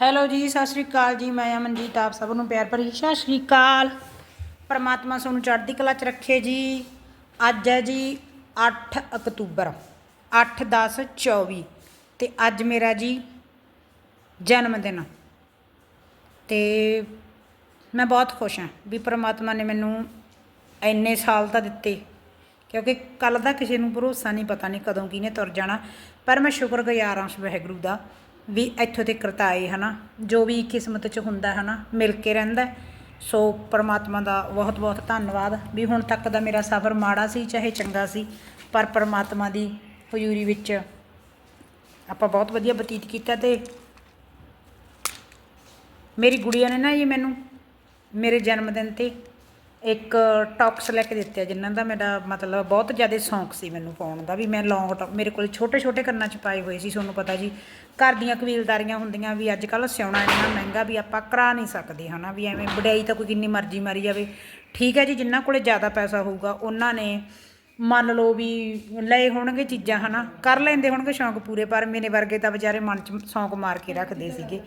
Hello ਜੀ, ਸਤਿ ਸ਼੍ਰੀ ਅਕਾਲ ਜੀ। ਮੈਂ ਅਮਨਜੀਤ ਆਪ ਸਭ ਨੂੰ ਪਿਆਰ ਭਰੀ ਸਤਿ ਸ਼੍ਰੀ ਅਕਾਲ। ਪਰਮਾਤਮਾ ਤੁਹਾਨੂੰ ਚੜ੍ਹਦੀ ਕਲਾ 'ਚ ਰੱਖੇ ਜੀ। ਅੱਜ ਹੈ ਜੀ 8 ਅਕਤੂਬਰ 8 10 24 ਤੇ ਅੱਜ ਮੇਰਾ ਜੀ ਜਨਮ ਦਿਨ। ਤੇ ਮੈਂ ਬਹੁਤ ਖੁਸ਼ ਹਾਂ ਵੀ ਪਰਮਾਤਮਾ ਨੇ ਮੈਨੂੰ ਇੰਨੇ ਸਾਲ ਤਾਂ ਦਿੱਤੇ। ਕਿਉਂਕਿ ਕੱਲ ਦਾ ਕਿਸੇ ਨੂੰ ਭਰੋਸਾ ਨਹੀਂ, ਪਤਾ ਨਹੀਂ ਕਦੋਂ ਕਿਹਨੇ ਤੁਰ ਜਾਣਾ। ਪਰ ਮੈਂ ਸ਼ੁਕਰਗੁਜ਼ਾਰ ਹਾਂ ਵਾਹਿਗੁਰੂ ਦਾ ਵੀ ਇੱਥੋਂ ਤੱਕ ਕਰਤਾਏ ਹਨਾ? ਜੋ ਵੀ ਕਿਸਮਤ 'ਚ ਹੁੰਦਾ, ਹਨਾ? ਮਿਲ ਕੇ ਰਹਿੰਦਾ ਸੋ ਪਰਮਾਤਮਾ ਦਾ ਬਹੁਤ ਬਹੁਤ ਧੰਨਵਾਦ। ਵੀ ਹੁਣ ਤੱਕ ਦਾ ਮੇਰਾ ਸਫ਼ਰ ਮਾੜਾ ਸੀ ਚਾਹੇ ਚੰਗਾ ਸੀ, ਪਰ ਪ੍ਰਮਾਤਮਾ ਦੀ ਹਜ਼ੂਰੀ ਵਿੱਚ ਆਪਾਂ ਬਹੁਤ ਵਧੀਆ ਬਤੀਤ ਕੀਤਾ ਤੇ ਮੇਰੀ ਗੁੜੀਆ ਨੇ ਨਾ ਜੀ ਮੈਨੂੰ ਮੇਰੇ ਜਨਮ ਦਿਨ ਤੇ ਇੱਕ ਟੌਕਸ ਲੈ ਕੇ ਦਿੱਤੇ ਆ, ਜਿਨ੍ਹਾਂ ਦਾ ਮੇਰਾ ਮਤਲਬ ਬਹੁਤ ਜ਼ਿਆਦਾ ਸ਼ੌਂਕ ਸੀ ਮੈਨੂੰ ਪਾਉਣ ਦਾ ਵੀ ਮੈਂ ਲੌਂਗ ਟੌਪ ਮੇਰੇ ਕੋਲ ਛੋਟੇ ਛੋਟੇ ਕੰਨਾਂ 'ਚ ਪਾਏ ਹੋਏ ਸੀ, ਤੁਹਾਨੂੰ ਪਤਾ ਜੀ। ਘਰ ਦੀਆਂ ਕਬੀਲਦਾਰੀਆਂ ਹੁੰਦੀਆਂ ਵੀ ਅੱਜ ਕੱਲ੍ਹ ਸਿਉਣਾ ਇੰਨਾ ਮਹਿੰਗਾ ਵੀ ਆਪਾਂ ਕਰਾ ਨਹੀਂ ਸਕਦੇ, ਹਨਾ? ਵੀ ਐਵੇਂ ਵਡਿਆਈ ਤਾਂ ਕੋਈ ਕਿੰਨੀ ਮਰਜ਼ੀ ਮਾਰੀ ਜਾਵੇ। ਠੀਕ ਹੈ ਜੀ, ਜਿਨ੍ਹਾਂ ਕੋਲੇ ਜ਼ਿਆਦਾ ਪੈਸਾ ਹੋਊਗਾ, ਉਹਨਾਂ ਨੇ ਮੰਨ ਲਓ ਵੀ ਲਏ ਹੋਣਗੇ ਚੀਜ਼ਾਂ, ਹਨਾ? ਕਰ ਲੈਂਦੇ ਹੋਣਗੇ ਸ਼ੌਂਕ ਪੂਰੇ, ਪਰ ਮੇਰੇ ਵਰਗੇ ਤਾਂ ਵਿਚਾਰੇ ਮਨ 'ਚ ਸ਼ੌਂਕ ਮਾਰ ਕੇ ਰੱਖਦੇ ਸੀਗੇ।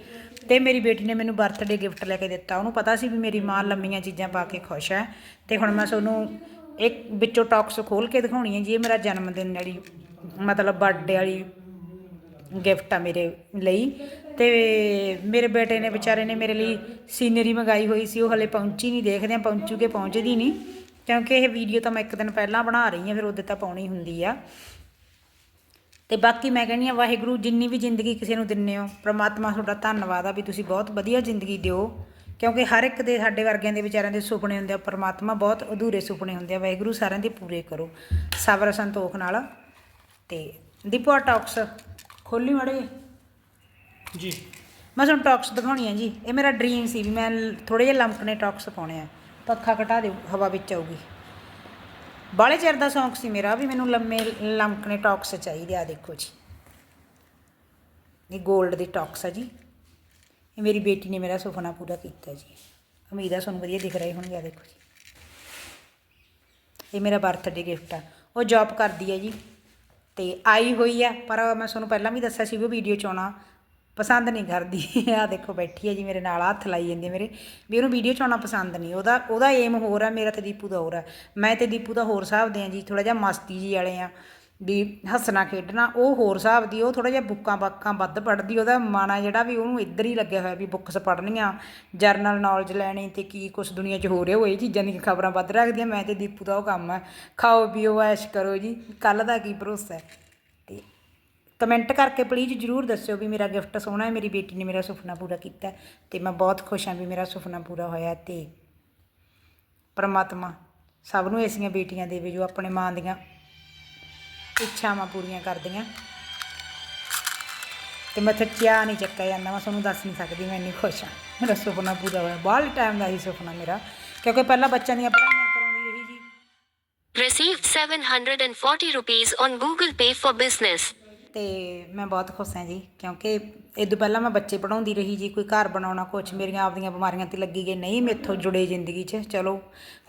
ਤੇ ਮੇਰੀ ਬੇਟੀ ਨੇ ਮੈਨੂੰ ਬਰਥਡੇ ਗਿਫਟ ਲੈ ਕੇ ਦਿੱਤਾ। ਉਹਨੂੰ ਪਤਾ ਸੀ ਵੀ ਮੇਰੀ ਮਾਂ ਲੰਮੀਆਂ ਚੀਜ਼ਾਂ ਪਾ ਕੇ ਖੁਸ਼ ਹੈ। ਤੇ ਹੁਣ ਮੈਂ ਤੁਹਾਨੂੰ ਇੱਕ ਵਿੱਚੋਂ ਟੌਕਸ ਖੋਲ ਕੇ ਦਿਖਾਉਣੀ ਹੈ ਜੀ। ਇਹ ਮੇਰਾ ਜਨਮ ਦਿਨ ਵਾਲੀ, ਮਤਲਬ ਬਰਥਡੇ ਵਾਲੀ ਗਿਫਟ ਆ ਮੇਰੇ ਲਈ। ਤੇ ਮੇਰੇ ਬੇਟੇ ਨੇ, ਵਿਚਾਰੇ ਨੇ ਮੇਰੇ ਲਈ ਸੀਨਰੀ ਮੰਗਾਈ ਹੋਈ ਸੀ। ਉਹ ਹਲੇ ਪਹੁੰਚੀ ਨਹੀਂ ਦੇਖਦੇ ਆ ਪਹੁੰਚੂਗੇ, ਪਹੁੰਚਦੀ ਨਹੀਂ ਕਿਉਂਕਿ ਇਹ ਵੀਡੀਓ ਤਾਂ ਮੈਂ ਇੱਕ ਦਿਨ ਪਹਿਲਾਂ ਬਣਾ ਰਹੀ ਹਾਂ ਫਿਰ ਉਹਦੇ ਤਾਂ ਪਾਉਣੀ ਹੁੰਦੀ ਆ। ਤੇ ਬਾਕੀ ਮੈਂ ਕਹਿੰਦੀ ਆ ਵਾਹਿਗੁਰੂ ਜਿੰਨੀ ਵੀ ਜ਼ਿੰਦਗੀ ਕਿਸੇ ਨੂੰ ਦਿੰਨੇ ਹੋ ਪ੍ਰਮਾਤਮਾ ਤੁਹਾਡਾ ਧੰਨਵਾਦ ਆ ਵੀ ਤੁਸੀਂ ਬਹੁਤ ਵਧੀਆ ਜ਼ਿੰਦਗੀ ਦਿਓ। ਕਿਉਂਕਿ ਹਰ ਇੱਕ ਦੇ ਸਾਡੇ ਵਰਗਿਆਂ ਦੇ ਵਿਚਾਰਿਆਂ ਦੇ ਸੁਪਨੇ ਹੁੰਦੇ ਆ ਪ੍ਰਮਾਤਮਾ ਬਹੁਤ ਅਧੂਰੇ ਸੁਪਨੇ ਹੁੰਦੇ ਆ ਵਾਹਿਗੁਰੂ ਸਾਰਿਆਂ ਦੇ ਪੂਰੇ ਕਰੋ। ਸਬਰ ਸੰਤੋਖ ਨਾਲ। ਤੇ ਦੀਪੋ ਟਾਕਸ ਖੋਲੀ ਮੜੇ ਜੀ। ਮੈਂ ਤੁਹਾਨੂੰ ਟੌਕਸ ਦਿਖਾਉਣੀ ਆ ਜੀ। ਇਹ ਮੇਰਾ ਡ੍ਰੀਮ ਸੀ ਵੀ ਮੈਂ ਥੋੜੇ ਜਿਹੇ ਲੰਪਨੇ ਟੌਕਸ ਪਾਉਣੇ ਆ। ਪੱਖਾ ਘਟਾ ਦਿਓ, ਹਵਾ ਵਿੱਚ ਆਊਗੀ। ਬਾਲੇ ਚਿਰ ਦਾ ਸ਼ੌਂਕ ਸੀ ਮੇਰਾ ਵੀ ਮੈਨੂੰ ਲੰਮੇ ਲੰਕਨੇ ਟੌਕਸ ਚਾਹੀਦੇ ਆ, ਦੇਖੋ ਜੀ। ਇਹ 골ਡ ਦੀ ਟੌਕਸ ਆ ਜੀ। ਇਹ ਮੇਰੀ ਬੇਟੀ ਨੇ ਮੇਰਾ ਸੁਪਨਾ ਪੂਰਾ ਕੀਤਾ ਜੀ। ਉਮੀਦ ਆ ਤੁਹਾਨੂੰ ਵਧੀਆ ਦਿਖ ਰਹੇ ਹੋਣਗੇ, ਆ ਦੇਖੋ ਜੀ। ਇਹ ਮੇਰਾ ਬਰਥਡੇ ਗਿਫਟ ਆ। ਉਹ ਜੌਬ ਕਰਦੀ ਹੈ ਜੀ। ਤੇ ਆਈ ਹੋਈ ਆ, ਪਰ ਮੈਂ ਤੁਹਾਨੂੰ ਪਹਿਲਾਂ ਵੀ ਦੱਸਿਆ ਸੀ ਉਹ ਵੀਡੀਓ ਚ ਆਉਣਾ। ਪਸੰਦ ਨਹੀਂ ਕਰਦੀ। ਆ ਦੇਖੋ, ਬੈਠੀ ਹੈ ਜੀ, ਮੇਰੇ ਨਾਲ ਹੱਥ ਲਾਈ ਜਾਂਦੀ ਮੇਰੇ। ਵੀ ਉਹਨੂੰ ਵੀਡੀਓ ਚ ਪਸੰਦ ਨਹੀਂ। ਉਹਦਾ ਉਹਦਾ ਏਮ ਹੋਰ ਆ, ਮੇਰਾ ਤੇ ਦੀਪੂ ਦਾ ਹੋਰ ਆ। ਮੈਂ ਤੇ ਦੀਪੂ ਦਾ ਹੋਰ ਹਿਸਾਬ ਦੇ ਆ ਜੀ ਥੋੜਾ ਜਿਹਾ ਮਸਤੀ ਜੀ ਵਾਲੇ ਆ। ਵੀ ਹੱਸਣਾ, ਖੇਡਣਾ, ਉਹ ਹੋਰ ਹਿਸਾਬ ਦੀ, ਉਹ ਥੋੜਾ ਜਿਹਾ ਬੁੱਕਾਂ ਬਾਕਾਂ ਵੱਧ ਪੜ੍ਹਦੀ, ਉਹਦਾ ਮਨ ਆ ਜਿਹੜਾ ਵੀ ਉਹਨੂੰ ਇੱਧਰ ਹੀ ਲੱਗਿਆ ਹੋਇਆ ਵੀ ਬੁੱਕਸ ਪੜ੍ਹਨੀਆਂ ਜਰਨਲ ਨੌਲੇਜ ਲੈਣੀ ਤੇ ਕੀ ਕੁਛ ਦੁਨੀਆ 'ਚ ਹੋ ਰਿਹਾ, ਉਹ ਇਹ ਚੀਜ਼ਾਂ ਦੀਆਂ ਖਬਰਾਂ ਵੱਧ ਰੱਖਦੀਆਂ ਮੈਂ ਤੇ ਦੀਪੂ ਦਾ ਉਹ ਕੰਮ ਆ। ਖਾਓ, ਪੀਓ, ਐਸ਼ ਕਰੋ ਜੀ। ਕੱਲ ਦਾ ਕੀ ਭਰੋਸਾ ਹੈ? ਕਮੈਂਟ ਕਰਕੇ ਪਲੀਜ਼ ਜਰੂਰ ਦੱਸਿਓ ਵੀ ਮੇਰਾ ਗਿਫਟ ਸੋਹਣਾ ਹੈ, ਮੇਰੀ ਬੇਟੀ ਨੇ ਮੇਰਾ ਸੁਪਨਾ ਪੂਰਾ ਕੀਤਾ ਹੈ ਤੇ ਮੈਂ ਬਹੁਤ ਖੁਸ਼ ਹਾਂ ਵੀ ਮੇਰਾ ਸੁਪਨਾ ਪੂਰਾ ਹੋਇਆ ਤੇ ਪਰਮਾਤਮਾ ਸਭ ਨੂੰ ਐਸੀਆਂ ਬੇਟੀਆਂ ਦੇਵੇ ਜੋ ਆਪਣੇ ਮਾਂ ਦੀਆਂ ਇੱਛਾਵਾਂ ਪੂਰੀਆਂ ਕਰਦੀਆਂ। ਤੇ ਮੈਂ ਥੱਕਿਆ ਨਹੀਂ ਚੱਕਿਆ ਜਾਂਦਾ, ਮੈਂ ਤੁਹਾਨੂੰ ਦੱਸ ਨਹੀਂ ਸਕਦੀ, ਮੈਂ ਇੰਨੀ ਖੁਸ਼ ਹਾਂ, ਮੇਰਾ ਸੁਪਨਾ ਪੂਰਾ ਹੋਇਆ। ਬਹੁਤ ਟਾਈਮ ਦਾ ਹੀ ਸੁਪਨਾ ਮੇਰਾ, ਕਿਉਂਕਿ ਪਹਿਲਾਂ ਬੱਚਿਆਂ ਦੀਆਂ ਪੜ੍ਹਾਈਆਂ ਕਰਾਉਂਦੀ ਰਹੀ ਜੀ। Received 740 rupees on Google Pay for Business. ਤੇ ਮੈਂ ਬਹੁਤ ਖੁਸ਼ ਹਾਂ ਜੀ ਕਿਉਂਕਿ ਇਹ ਤੋਂ ਪਹਿਲਾਂ ਮੈਂ ਬੱਚੇ ਪੜਾਉਂਦੀ ਰਹੀ ਜੀ ਕੋਈ ਘਰ ਬਣਾਉਣਾ ਕੁਛ ਮੇਰੀਆਂ ਆਪਦੀਆਂ ਬਿਮਾਰੀਆਂ ਤੇ ਲੱਗੀ ਗਏ ਨਹੀਂ ਮੇਥੋਂ ਜੁੜੇ ਜ਼ਿੰਦਗੀ 'ਚ ਚਲੋ।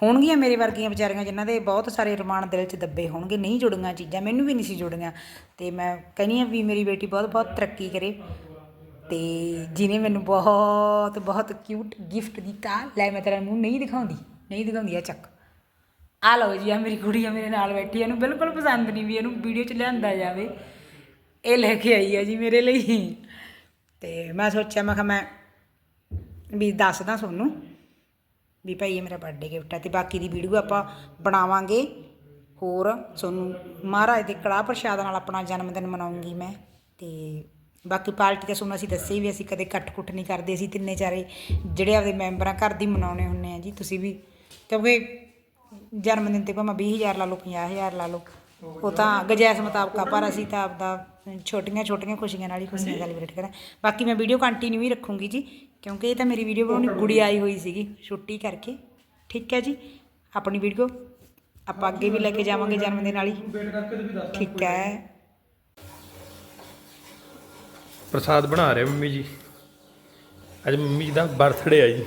ਹੋਣਗੀਆਂ ਮੇਰੇ ਵਰਗੀਆਂ ਵਿਚਾਰੀਆਂ ਜਿਨ੍ਹਾਂ ਦੇ ਬਹੁਤ ਸਾਰੇ ਰਮਾਨ ਦਿਲ 'ਚ ਦੱਬੇ ਹੋਣਗੇ ਨਹੀਂ ਜੁੜੀਆਂ ਚੀਜ਼ਾਂ ਮੈਨੂੰ ਵੀ ਨਹੀਂ ਸੀ ਜੁੜੀਆਂ। ਤੇ ਮੈਂ ਕਹਿੰਦੀ ਹਾਂ ਵੀ ਮੇਰੀ ਬੇਟੀ ਬਹੁਤ ਬਹੁਤ ਤਰੱਕੀ ਕਰੇ। ਤੇ ਜਿਹਨੇ ਮੈਨੂੰ ਬਹੁਤ ਬਹੁਤ ਕਿਊਟ ਗਿਫਟ ਦਿੱਤਾ ਲੈ ਮੈਂ ਤੇਰਾ ਮੂੰਹ ਨਹੀਂ ਦਿਖਾਉਂਦੀ ਨਹੀਂ ਦਿਖਾਉਂਦੀ ਆ ਚੱਕ। ਆ ਲਓ ਜੀ ਆ ਮੇਰੀ ਕੁੜੀ ਆ ਮੇਰੇ ਨਾਲ ਬੈਠੀ ਆ, ਇਹਨੂੰ ਬਿਲਕੁਲ ਪਸੰਦ ਨਹੀਂ ਵੀ ਇਹਨੂੰ ਵੀਡੀਓ 'ਚ ਲਿਆਂਦਾ ਜਾਵੇ। ਇਹ ਲੈ ਕੇ ਆਈ ਆ ਜੀ ਮੇਰੇ ਲਈ। ਤੇ ਮੈਂ ਸੋਚਿਆ, ਮੈਂ ਕਿਹਾ ਮੈਂ ਵੀ ਦੱਸਦਾ ਤੁਹਾਨੂੰ ਵੀ ਭਾਈ ਇਹ ਮੇਰਾ ਬਰਥਡੇ ਗਿਫਟ ਹੈ ਤੇ ਬਾਕੀ ਦੀ ਵੀਡੀਓ ਆਪਾਂ ਬਣਾਵਾਂਗੇ। ਹੋਰ ਤੁਹਾਨੂੰ ਮਹਾਰਾਜ ਦੇ ਕੜਾਹ ਪ੍ਰਸ਼ਾਦ ਨਾਲ ਆਪਣਾ ਜਨਮ ਦਿਨ ਮਨਾਉਂਗੀ ਮੈਂ। ਤੇ ਬਾਕੀ ਪਾਰਟੀ ਤਾਂ ਤੁਹਾਨੂੰ ਅਸੀਂ ਦੱਸੇ ਵੀ ਅਸੀਂ ਕਦੇ ਕੱਟ ਕੁੱਟ ਨਹੀਂ ਕਰਦੇ, ਅਸੀਂ ਤਿੰਨੇ ਚਾਰੇ ਜਿਹੜੇ ਆਪਦੇ ਮੈਂਬਰਾਂ ਘਰ ਦੀ ਮਨਾਉਣੇ ਹੁੰਨੇ ਆ ਜੀ। ਤੁਸੀਂ ਵੀ ਕਿਉਂਕਿ ਜਨਮ ਦਿਨ ਤੇ ਭਾਵੇਂ 20000 ਲਾ ਲਓ 50000 ਲਾ ਲਓ, ਉਹ ਤਾਂ ਗਜੈਸ ਮੁਤਾਬਕ ਆ, ਪਰ ਅਸੀਂ ਤਾਂ ਆਪਦਾ ਛੋਟੀਆਂ ਛੋਟੀਆਂ ਖੁਸ਼ੀਆਂ ਨਾਲ ਹੀ ਖੁਸ਼ੀਆਂ ਸੈਲੀਬ੍ਰੇਟ ਕਰਾਂ। ਬਾਕੀ ਮੈਂ ਵੀਡੀਓ ਕੰਟੀਨਿਊ ਹੀ ਰੱਖੂੰਗੀ ਜੀ ਕਿਉਂਕਿ ਇਹ ਤਾਂ ਮੇਰੀ ਵੀਡੀਓ ਬਣਾਉਣੀ ਗੁੜੀ ਆਈ ਹੋਈ ਸੀਗੀ ਛੁੱਟੀ ਕਰਕੇ। ਠੀਕ ਹੈ ਜੀ? ਆਪਣੀ ਵੀਡੀਓ ਆਪਾਂ ਅੱਗੇ ਵੀ ਲੈ ਕੇ ਜਾਵਾਂਗੇ ਜਨਮ ਦਿਨ ਵਾਲੀ। ਠੀਕ ਹੈ। ਪ੍ਰਸਾਦ ਬਣਾ ਰਹੇ ਮੰਮੀ ਜੀ। ਅੱਜ ਮੰਮੀ ਜੀ ਦਾ ਬਰਥਡੇ ਹੈ ਜੀ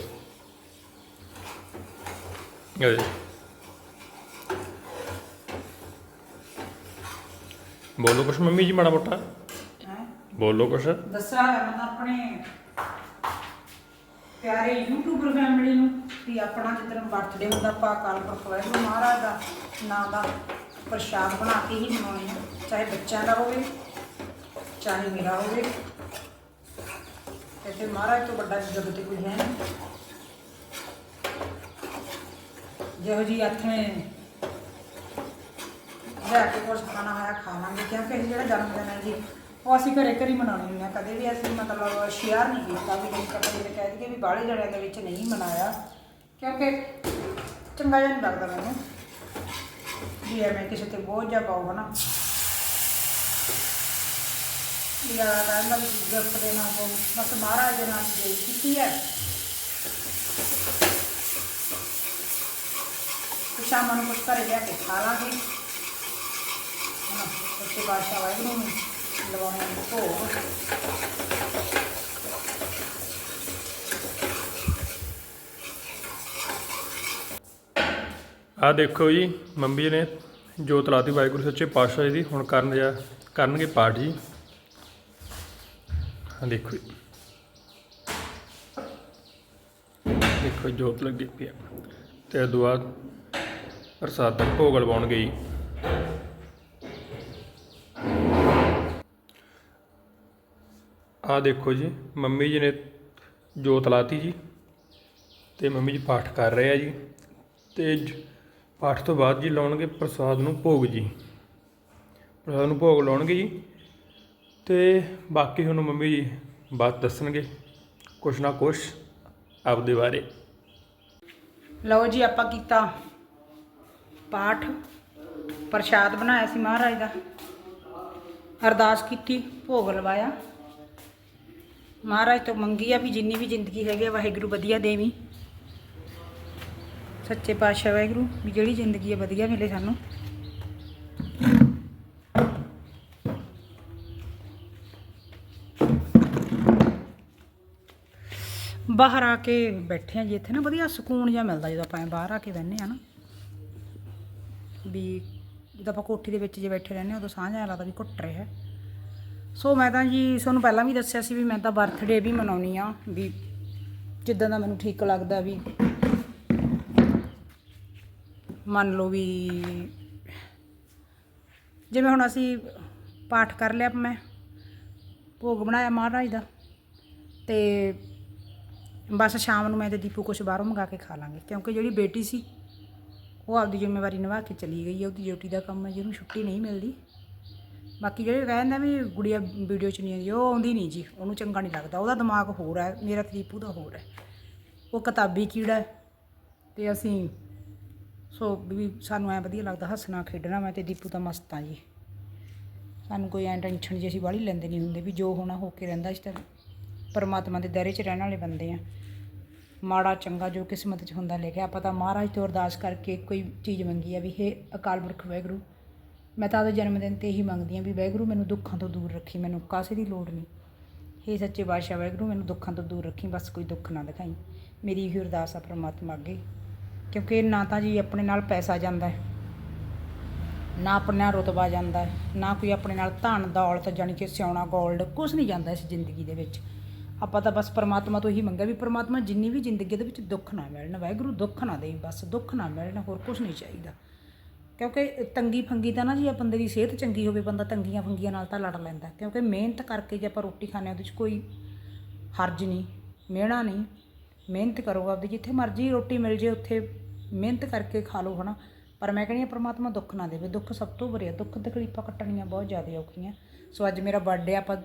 ਲਓ ਜੀ ਬੋਲੋ ਕੁਛ ਮੰਮੀ ਜੀ ਮਾੜਾ ਮੋਟਾ। ਬੋਲੋ ਕੁਛ। ਦੱਸਿਆ ਹੋਇਆ ਮੈਂ ਤਾਂ ਆਪਣੇ ਪਿਆਰੇ ਯੂਟਿਊਬਰ ਫੈਮਿਲੀ ਨੂੰ ਵੀ ਆਪਣਾ ਜਿੱਦਣ ਬਰਥਡੇ ਹੁੰਦਾ ਆਪਾਂ ਕਾਲ ਪਰਫੈਕਟ ਮਹਾਰਾਜ ਦਾ ਨਾਂ ਦਾ ਪ੍ਰਸ਼ਾਦ ਬਣਾ ਕੇ ਹੀ ਮਨਾਉਣੇ ਆ ਚਾਹੇ ਬੱਚਿਆਂ ਦਾ ਹੋਵੇ ਚਾਹੇ ਮੇਰਾ ਹੋਵੇ। ਫਿਰ ਮਹਾਰਾਜ ਤੋਂ ਵੱਡਾ ਜਗਤ ਤੇ ਕੋਈ ਹੈ ਨਹੀਂ। ਜਿਹੋ ਜੀ ਆਥਣੇ ਲੈ ਕੇ ਕੁਝ ਖਾਣਾ ਹੋਇਆ, ਖਾ ਲਾਂਗੇ। ਕਿਉਂਕਿ ਇਹ ਜਿਹੜਾ ਜਨਮ ਦਿਨ ਹੈ ਜੀ, ਉਹ ਅਸੀਂ ਘਰੇ ਘਰੇ ਮਨਾਉਣੇ ਹੁੰਦੇ ਆ ਕਦੇ ਵੀ ਅਸੀਂ ਮਤਲਬ ਸ਼ੇਅਰ ਨਹੀਂ ਕੀਤਾ ਵੀ ਨਹੀਂ ਕਦੇ ਇਹ ਕਹਿ ਦਈਏ ਵੀ ਬਾਹਲੇ ਜਣਿਆਂ ਦੇ ਵਿੱਚ ਨਹੀਂ ਮਨਾਇਆ। ਕਿਉਂਕਿ ਚੰਗਾ ਜਿਹਾ ਨਹੀਂ ਲੱਗਦਾ ਮੈਨੂੰ ਵੀ ਐਵੇਂ ਕਿਸੇ ਤੇ ਬੋਝ ਜਾ ਪਾਓ, ਹਨਾ। ਯਾ ਕਹਿੰਦਾ ਵੀ ਗਿਫਟ ਦੇਣਾ ਪਊ ਬਸ ਮਹਾਰਾਜ ਦੇ ਨਾਮ ਦੀ ਕੀਤੀ ਹੈ। ਤੇ ਸ਼ਾਮਾਂ ਨੂੰ ਕੁਝ ਘਰੇ ਲਿਆ ਕੇ ਖਾ ਲਾਂਗੇ। ਹਨਾ ਸੱਚੇ ਬਾਦਸ਼ਾਹ ਵਾਹਿਗੁਰੂ ਨੂੰ ਲਵਾਉਣਾ ਭੋਗ ਆ ਦੇਖੋ ਜੀ, ਮੰਮੀ ਨੇ ਜੋਤ ਲਾਤੀ ਵਾਹਿਗੁਰੂ ਸੱਚੇ ਪਾਤਸ਼ਾਹ ਜੀ ਦੀ, ਹੁਣ ਕਰਨ ਜਾ, ਕਰਨਗੇ ਪਾਠ ਜੀ। ਆ ਦੇਖੋ ਜੀ। ਦੇਖੋ ਜੋਤ ਲੱਗੀ ਪਈ ਆ ਤੇ ਇਹ ਤੋਂ ਬਾਅਦ ਪ੍ਰਸਾਦ ਤੱਕ ਭੋਗ ਲਵਾਉਣ ਗਈ। ਆਹ ਦੇਖੋ ਜੀ, ਮੰਮੀ ਜੀ ਨੇ ਜੋਤ ਲਾਤੀ ਜੀ ਤੇ ਮੰਮੀ ਜੀ ਪਾਠ ਕਰ ਰਹੇ ਆ ਜੀ ਤੇ ਪਾਠ ਤੋਂ ਬਾਅਦ ਜੀ ਲਾਉਣਗੇ ਪ੍ਰਸਾਦ ਨੂੰ ਭੋਗ ਜੀ। ਪ੍ਰਸਾਦ ਨੂੰ ਭੋਗ ਲਾਉਣਗੇ ਜੀ ਤੇ ਬਾਕੀ ਹੁਣ ਮੰਮੀ ਜੀ ਬਾਤ ਦੱਸਣਗੇ, ਕੁਛ ਨਾ ਕੁਛ ਆਪਦੇ ਬਾਰੇ। ਲਓ ਜੀ, ਆਪਾਂ ਕੀਤਾ ਪਾਠ, ਪ੍ਰਸ਼ਾਦ ਬਣਾਇਆ ਸੀ ਮਹਾਰਾਜ ਦਾ। ਅਰਦਾਸ ਕੀਤੀ, ਭੋਗ ਲਵਾਇਆ। ਮਹਾਰਾਜ ਤੋਂ ਮੰਗੀ ਆ ਵੀ ਜਿੰਨੀ ਵੀ ਜ਼ਿੰਦਗੀ ਹੈਗੀ ਆ, ਵਾਹਿਗੁਰੂ ਵਧੀਆ ਦੇਵੀ। ਸੱਚੇ ਪਾਤਸ਼ਾਹ ਵਾਹਿਗੁਰੂ, ਵੀ ਜਿਹੜੀ ਜ਼ਿੰਦਗੀ ਹੈ ਵਧੀਆ ਮਿਲੇ ਸਾਨੂੰ। ਬਾਹਰ ਆ ਕੇ ਬੈਠੇ ਆ ਜੀ, ਇੱਥੇ ਨਾ ਵਧੀਆ ਸਕੂਨ ਜਿਹਾ ਮਿਲਦਾ ਜਦੋਂ ਆਪਾਂ ਐਂ ਬਾਹਰ ਆ ਕੇ ਬਹਿੰਦੇ ਆ ਨਾ। ਵੀ ਜਦੋਂ ਆਪਾਂ ਕੋਠੀ ਦੇ ਵਿੱਚ ਜੇ ਬੈਠੇ ਰਹਿੰਦੇ ਹਾਂ ਉਦੋਂ ਸਾਂਝ ਆ ਲੱਗਦਾ ਵੀ ਘੁੱਟ ਰਿਹਾ। ਸੋ ਮੈਂ ਤਾਂ ਜੀ ਤੁਹਾਨੂੰ ਪਹਿਲਾਂ ਵੀ ਦੱਸਿਆ ਸੀ ਵੀ ਮੈਂ ਤਾਂ ਬਰਥਡੇ ਵੀ ਮਨਾਉਣੀ ਆ, ਵੀ ਜਿੱਦਾਂ ਦਾ ਮੈਨੂੰ ਠੀਕ ਲੱਗਦਾ ਵੀ ਮੰਨ ਲਓ ਵੀ ਜਿਵੇਂ ਹੁਣ ਅਸੀਂ ਪਾਠ ਕਰ ਲਿਆ ਮੈਂ, ਭੋਗ ਬਣਾਇਆ ਮਹਾਰਾਜ ਦਾ ਤੇ ਬਸ ਸ਼ਾਮ ਨੂੰ ਮੈਂ ਤੇ ਦੀਪੂ ਕੁਛ ਬਾਹਰੋਂ ਮੰਗਾ ਕੇ ਖਾ ਲਾਂਗੇ, ਕਿਉਂਕਿ ਜਿਹੜੀ ਬੇਟੀ ਸੀ ਉਹ ਆਪਦੀ ਜ਼ਿੰਮੇਵਾਰੀ ਨਿਭਾ ਕੇ ਚਲੀ ਗਈ ਹੈ ਉਹਦੀ ਡਿਊਟੀ ਦਾ ਕੰਮ ਹੈ ਜਿਹਨੂੰ ਛੁੱਟੀ ਨਹੀਂ ਮਿਲਦੀ। ਬਾਕੀ ਜਿਹੜੇ ਕਹਿੰਦੇ ਵੀ ਗੁੜੀਆ ਵੀਡੀਓ 'ਚ ਨਹੀਂ ਆਉਂਦੀ ਉਹ ਆਉਂਦੀ ਨਹੀਂ ਜੀ, ਉਹਨੂੰ ਚੰਗਾ ਨਹੀਂ ਲੱਗਦਾ, ਉਹਦਾ ਦਿਮਾਗ ਹੋਰ ਹੈ, ਮੇਰਾ ਤੇ ਦੀਪੂ ਦਾ ਹੋਰ ਹੈ। ਉਹ ਕਿਤਾਬੀ ਕੀੜਾ ਹੈ ਤੇ ਅਸੀਂ ਸੋ ਵੀ ਸਾਨੂੰ ਐ ਵਧੀਆ ਲੱਗਦਾ ਹੱਸਣਾ, ਖੇਡਣਾ, ਮੈਂ ਤੇ ਦੀਪੂ ਤਾਂ ਮਸਤ ਆ ਜੀ। ਸਾਨੂੰ ਕੋਈ ਐਂ ਟੈਨਸ਼ਨ ਜੀ ਅਸੀਂ ਬਾਹਲੀ ਲੈਂਦੇ ਨਹੀਂ ਹੁੰਦੇ ਵੀ ਜੋ ਹੋਣਾ ਹੋ ਕੇ ਰਹਿੰਦਾ ਇਸ ਤਾਂ ਪਰਮਾਤਮਾ ਦੇ ਦਾਇਰੇ 'ਚ ਰਹਿਣ ਵਾਲੇ ਬੰਦੇ ਆ ਮਾੜਾ, ਚੰਗਾ ਜੋ ਕਿਸਮਤ 'ਚ ਹੁੰਦਾ ਲੈ ਕੇ ਆਪਾਂ ਤਾਂ ਮਹਾਰਾਜ ਤੋਂ ਅਰਦਾਸ ਕਰਕੇ ਕੋਈ ਚੀਜ਼ ਮੰਗੀ ਆ ਵੀ ਹੇ ਅਕਾਲ ਪੁਰਖ ਵਾਹਿਗੁਰੂ ਮੈਂ ਤਾਂ ਉਹਦੇ ਜਨਮ ਦਿਨ ਤੇ ਇਹੀ ਮੰਗਦੀ ਆ ਵੀ ਵਾਹਿਗੁਰੂ ਮੈਨੂੰ ਦੁੱਖਾਂ ਤੋਂ ਦੂਰ ਰੱਖੀ, ਮੈਨੂੰ ਕਾਸੇ ਦੀ ਲੋੜ ਨਹੀਂ। ਹੇ ਸੱਚੇ ਬਾਦਸ਼ਾਹ ਵਾਹਿਗੁਰੂ ਮੈਨੂੰ ਦੁੱਖਾਂ ਤੋਂ ਦੂਰ ਰੱਖੀ, ਬਸ ਕੋਈ ਦੁੱਖ ਨਾ ਦਿਖਾਈ। ਮੇਰੀ ਇਹੀ ਅਰਦਾਸ ਆ ਪ੍ਰਮਾਤਮਾ ਅੱਗੇ, ਕਿਉਂਕਿ ਨਾ ਤਾਂ ਜੀ ਆਪਣੇ ਨਾਲ ਪੈਸਾ ਜਾਂਦਾ ਹੈ, ਨਾ ਆਪਣੇ ਨਾਲ ਰੁਤਬਾ ਜਾਂਦਾ ਹੈ, ਨਾ ਕੋਈ ਆਪਣੇ ਨਾਲ ਧਨ ਦੌਲਤ ਜਾਣੀ ਕਿ ਸਿਆਉਣਾ 골ਡ ਕੁਝ ਨਹੀਂ ਜਾਂਦਾ ਇਸ ਜ਼ਿੰਦਗੀ ਦੇ ਵਿੱਚ। ਆਪਾਂ ਤਾਂ ਬਸ ਪਰਮਾਤਮਾ ਤੋਂ ਇਹੀ ਮੰਗਿਆ ਵੀ ਪਰਮਾਤਮਾ ਜਿੰਨੀ ਵੀ ਜ਼ਿੰਦਗੀ ਦੇ ਵਿੱਚ ਦੁੱਖ ਨਾ ਮਿਲਣ, ਵਾਹਿਗੁਰੂ ਦੁੱਖ ਨਾ ਦੇਈ ਬਸ ਦੁੱਖ ਨਾ ਮਿਲਣ, ਹੋਰ ਕੁਝ ਨਹੀਂ ਚਾਹੀਦਾ। ਕਿਉਂਕਿ ਤੰਗੀ ਫੰਗੀ ਤਾਂ ਨਾ ਜੀ ਆ ਬੰਦੇ ਦੀ ਸਿਹਤ ਚੰਗੀ ਹੋਵੇ, ਬੰਦਾ ਤੰਗੀਆਂ ਫੰਗੀਆਂ ਨਾਲ ਤਾਂ ਲੜ ਲੈਂਦਾ ਕਿਉਂਕਿ ਮਿਹਨਤ ਕਰਕੇ ਜੇ ਆਪਾਂ ਰੋਟੀ ਖਾਂਦੇ ਹਾਂ, ਉਹਦੇ 'ਚ ਕੋਈ ਹਰਜ ਨਹੀਂ, ਮਿਹਣਾ ਨਹੀਂ। ਮਿਹਨਤ ਕਰੋ ਆਪਦੀ, ਜਿੱਥੇ ਮਰਜ਼ੀ ਰੋਟੀ ਮਿਲ ਜੇ, ਉੱਥੇ ਮਿਹਨਤ ਕਰਕੇ ਖਾ ਲਓ, ਹਨਾ। ਪਰ ਮੈਂ ਕਹਿੰਦੀ ਹਾਂ, ਪ੍ਰਮਾਤਮਾ ਦੁੱਖ ਨਾ ਦੇਵੇ। ਦੁੱਖ ਸਭ ਤੋਂ ਬੁਰੇ ਦੁੱਖ ਤਕਲੀਫਾਂ ਕੱਟਣੀਆਂ ਬਹੁਤ ਜ਼ਿਆਦਾ ਔਖੀਆਂ। ਸੋ ਅੱਜ ਮੇਰਾ ਬਰਥਡੇ ਆਪਾਂ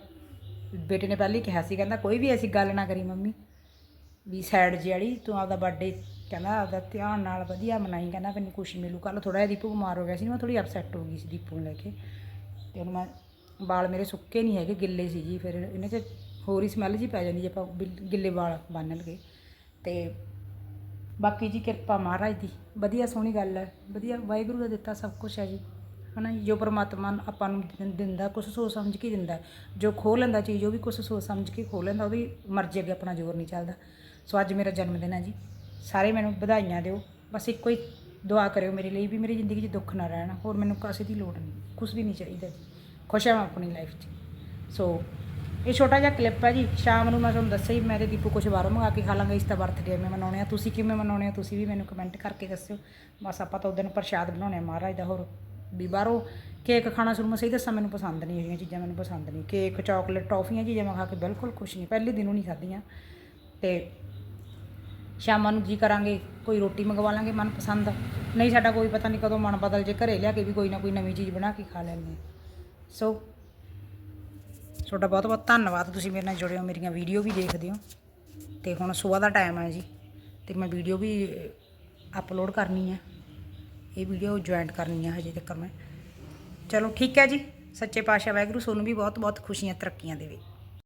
ਬੇਟੇ ਨੇ ਪਹਿਲਾਂ ਹੀ ਕਿਹਾ ਸੀ, ਕਹਿੰਦਾ ਕੋਈ ਵੀ ਐਸੀ ਗੱਲ ਨਾ ਕਰੀ ਮੰਮੀ, ਵੀ ਸਾਈਡ ਜਿਹੜੀ ਤੂੰ ਆਪਦਾ ਬਰਥਡੇ ਕਹਿੰਦਾ ਆਪਦਾ ਧਿਆਨ ਨਾਲ ਵਧੀਆ ਮਨਾਈ ਕਹਿੰਦਾ ਮੈਨੂੰ ਖੁਸ਼ੀ ਮਿਲੂ। ਕੱਲ ਥੋੜਾ ਜਿਹਾ ਦੀਪੂ ਬਿਮਾਰ ਹੋ ਗਿਆ ਸੀ ਮੈਂ ਥੋੜੀ ਅਪਸੈਟ ਹੋ ਗਈ ਸੀ ਦੀਪੂ ਨੂੰ ਲੈ ਕੇ। ਤੇ ਹੁਣ ਮੈਂ ਵਾਲ ਮੇਰੇ ਸੁੱਕੇ ਨਹੀਂ ਹੈਗੇ ਗਿੱਲੇ ਸੀ ਜੀ ਫਿਰ ਇਹਨਾਂ 'ਚ ਹੋਰ ਹੀ ਸਮੈਲ ਜੀ ਪੈ ਜਾਂਦੀ ਜੇ ਆਪਾਂ ਬਿਲ- ਗਿੱਲੇ ਵਾਲ ਬੰਨ ਲਗੇ ਤੇ ਬਾਕੀ ਜੀ ਕਿਰਪਾ ਮਹਾਰਾਜ ਦੀ ਵਧੀਆ ਸੋਹਣੀ ਗੱਲ ਹੈ ਵਧੀਆ ਵਾਹਿਗੁਰੂ ਦਾ ਦਿੱਤਾ ਸਭ ਕੁਝ ਹੈ ਜੀ। ਹਨਾ ਜੀ, ਜੋ ਪਰਮਾਤਮਾ ਆਪਾਂ ਨੂੰ ਦਿੰ- ਦਿੰਦਾ ਕੁਛ ਸੋਚ ਸਮਝ ਕੇ ਦਿੰਦਾ ਜੋ ਖੋਹ ਲੈਂਦਾ ਚੀਜ਼ ਉਹ ਵੀ ਕੁਛ ਸੋਚ ਸਮਝ ਕੇ ਖੋਹ ਲੈਂਦਾ ਉਹਦੀ ਮਰਜ਼ੀ ਅੱਗੇ ਆਪਣਾ ਜ਼ੋਰ ਨਹੀਂ ਚੱਲਦਾ। ਸੋ ਅੱਜ ਮੇਰਾ ਜਨਮ ਦਿਨ ਹੈ ਜੀ। ਸਾਰੇ ਮੈਨੂੰ ਵਧਾਈਆਂ ਦਿਓ। ਬਸ ਇੱਕੋ ਹੀ ਦੁਆ ਕਰਿਓ ਮੇਰੇ ਲਈ ਵੀ ਮੇਰੀ ਜ਼ਿੰਦਗੀ 'ਚ ਦੁੱਖ ਨਾ ਰਹਿਣ। ਹੋਰ ਮੈਨੂੰ ਕਾਸੇ ਦੀ ਲੋੜ ਨਹੀਂ। ਕੁਛ ਵੀ ਨਹੀਂ ਚਾਹੀਦਾ। ਜੀ ਖੁਸ਼ ਹਾਂ ਮੈਂ ਆਪਣੀ ਲਾਈਫ 'ਚ। ਸੋ ਇਹ ਛੋਟਾ ਜਿਹਾ ਕਲਿੱਪ ਹੈ ਜੀ। ਸ਼ਾਮ ਨੂੰ ਮੈਂ ਤੁਹਾਨੂੰ ਦੱਸਿਆ ਹੀ, ਮੈਂ ਤੇ ਦੀਪੂ ਕੁਝ ਬਾਹਰੋਂ ਮੰਗਾ ਕੇ ਖਾ ਲਾਂਗੇ ਇਸ ਦਾ ਬਰਥਡੇ ਮੈਂ ਮਨਾਉਣੇ ਆ। ਤੁਸੀਂ ਕਿਵੇਂ ਮਨਾਉਣੇ ਆ? ਤੁਸੀਂ ਵੀ ਮੈਨੂੰ ਕਮੈਂਟ ਕਰਕੇ ਦੱਸਿਓ। ਬਸ ਆਪਾਂ ਤਾਂ ਉਦੋਂ ਪ੍ਰਸ਼ਾਦ ਬਣਾਉਣੇ ਆ ਮਹਾਰਾਜ ਦਾ। ਹੋਰ ਵੀ ਬਾਹਰੋਂ ਕੇਕ ਖਾਣਾ ਸ਼ੁਰੂ, ਮੈਂ ਸਹੀ ਦੱਸਾਂ, ਮੈਨੂੰ ਪਸੰਦ ਨਹੀਂ ਇਹ ਚੀਜ਼ਾਂ, ਮੈਨੂੰ ਪਸੰਦ ਨਹੀਂ। ਕੇਕ ਚਾਕਲੇਟ ਟੌਫੀਆਂ ਚੀਜ਼ਾਂ ਮੈਂ ਖਾ ਕੇ ਬਿਲਕੁਲ ਖੁਸ਼ ਨਹੀਂ। ਪਹਿਲੇ ਦਿਨੋਂ ਨਹੀਂ ਖਾਧੀਆਂ। ਤੇ ਸ਼ਾਮਾਂ ਨੂੰ ਜੀ ਕਰਾਂਗੇ? ਕੋਈ ਰੋਟੀ ਮੰਗਵਾ ਲਾਂਗੇ ਮਨਪਸੰਦ। ਨਹੀਂ, ਸਾਡਾ ਕੋਈ ਪਤਾ ਨਹੀਂ ਕਦੋਂ ਮਨ ਬਦਲ ਜੇ, ਘਰੇ ਲਿਆ ਕੇ ਵੀ ਕੋਈ ਨਾ ਕੋਈ ਨਵੀਂ ਚੀਜ਼ ਬਣਾ ਕੇ ਖਾ ਲੈਂਦੇ ਹਾਂ। ਸੋ ਤੁਹਾਡਾ ਬਹੁਤ ਬਹੁਤ ਧੰਨਵਾਦ। ਤੁਸੀਂ ਮੇਰੇ ਨਾਲ ਜੁੜੇ ਹੋ, ਮੇਰੀਆਂ ਵੀਡੀਓ ਵੀ ਦੇਖਦੇ ਹੋ। ਤੇ ਹੁਣ ਸਵੇਰ ਦਾ ਟਾਈਮ ਹੈ ਜੀ। ਤੇ ਮੈਂ ਵੀਡੀਓ ਵੀ ਅਪਲੋਡ ਕਰਨੀ ਹੈ। ਇਹ ਵੀਡੀਓ ਜੁਆਇੰਟ ਕਰਨੀ ਹੈ ਹਜੇ ਤੱਕ ਮੈਂ। ਚਲੋ ਠੀਕ ਹੈ ਜੀ। ਸੱਚੇ ਪਾਤਸ਼ਾਹ ਵਾਹਿਗੁਰੂ ਸੋਨੂੰ ਵੀ ਬਹੁਤ ਬਹੁਤ ਖੁਸ਼ੀਆਂ ਤਰੱਕੀਆਂ ਦੇਵੇ।